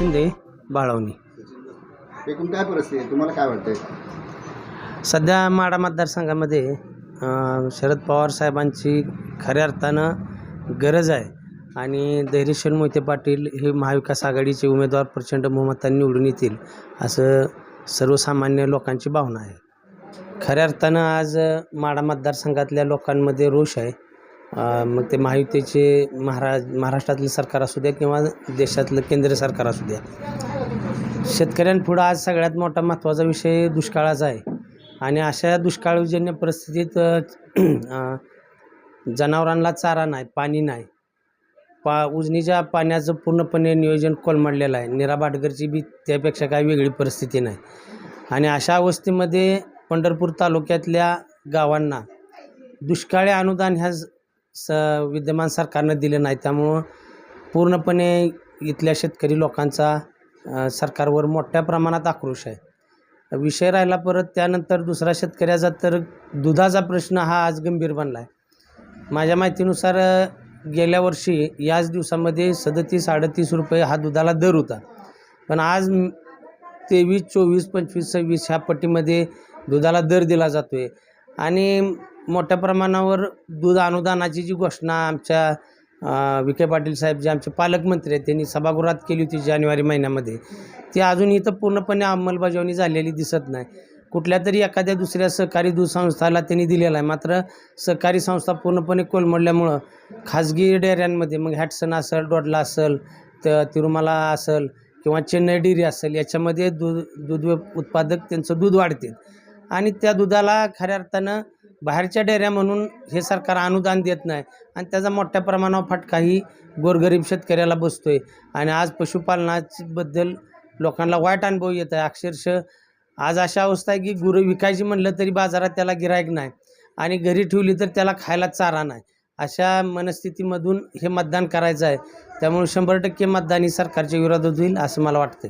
शिंदे बाळवणी. एकूण काय परिस्थिती? आहे तुम्हाला काय वाटतंय? सध्या माडा मतदारसंघामध्ये अं, शरद पवार साहेबांची खऱ्या अर्थानं गरज आहे. आणि धैर्यशील मोहिते पाटील हे महाविकास आघाडीचे उमेदवार प्रचंड बहुमताने निवडून येतील असं सर्वसामान्य लोकांची भावना आहे. खऱ्या अर्थानं आज अं, माडा मतदारसंघातल्या लोकांमध्ये रोष आहे. मग ते महायुतीचे महाराज महाराष्ट्रातलं सरकार असू द्या किंवा देशातलं केंद्र सरकार असू द्या. शेतकऱ्यांपुढं आज सगळ्यात मोठा महत्त्वाचा विषय दुष्काळाचा आहे. आणि अशा दुष्काळजन्य परिस्थितीत जनावरांना चारा नाही पाणी नाही. पा उजनीच्या पाण्याचं पूर्णपणे नियोजन कोलमडलेलं आहे. निरा भाटकरची बी त्यापेक्षा काही वेगळी परिस्थिती नाही. आणि अशा अवस्थेमध्ये पंढरपूर तालुक्यातल्या गावांना दुष्काळी अनुदान ह्या स विद्यमान सरकारनं दिलं नाही. त्यामुळं पूर्णपणे इथल्या शेतकरी लोकांचा सरकारवर मोठ्या प्रमाणात आक्रोश आहे. विषय राहिला परत त्यानंतर दुसरा शेतकऱ्याचा तर दुधाचा प्रश्न हा आज गंभीर बनला आहे माझ्या माहितीनुसार गेल्या वर्षी याच दिवसामध्ये सदतीस अडतीस रुपये हा दुधाला दर होता. पण आज तेवीस चोवीस पंचवीस सव्वीस ह्या पट्टीमध्ये दुधाला दर दिला जातो आहे आणि मोठ्या प्रमाणावर दूध अनुदानाची जी घोषणा आमच्या विखे पाटील साहेब जे आमचे पालकमंत्री आहेत त्यांनी सभागृहात केली होती जानेवारी महिन्यामध्ये. ती अजून इथं पूर्णपणे अंमलबजावणी झालेली दिसत नाही. कुठल्या तरी एखाद्या दुसऱ्या सहकारी दूध संस्थाला त्यांनी दिलेला आहे. मात्र सहकारी संस्था पूर्णपणे कोलमडल्यामुळं खाजगी डेअऱ्यांमध्ये मग हॅटसन असेल डोडला असेल तर तिरुमाला असेल किंवा चेन्नई डेअरी असेल याच्यामध्ये दूध दूध उत्पादक त्यांचं दूध वाढते. आणि त्या दुधाला खऱ्या अर्थानं बाहेरच्या डेऱ्या म्हणून हे सरकार अनुदान देत नाही आणि त्याचा मोठ्या प्रमाणावर फटकाही गोरगरीब शेतकऱ्याला बसतोय. आणि आज पशुपालनाबद्दल लोकांना वाईट अनुभव येत आहे. अक्षरशः आज अशा अवस्था आहे की गुरं विकायची म्हणलं तरी बाजारात त्याला गिरायक नाही आणि घरी ठेवली तर त्याला खायला चारा नाही. अशा मनस्थितीमधून हे मतदान करायचं आहे. त्यामुळे शंभर टक्के मतदान ही सरकारच्या विरोधात होईल असं मला वाटतं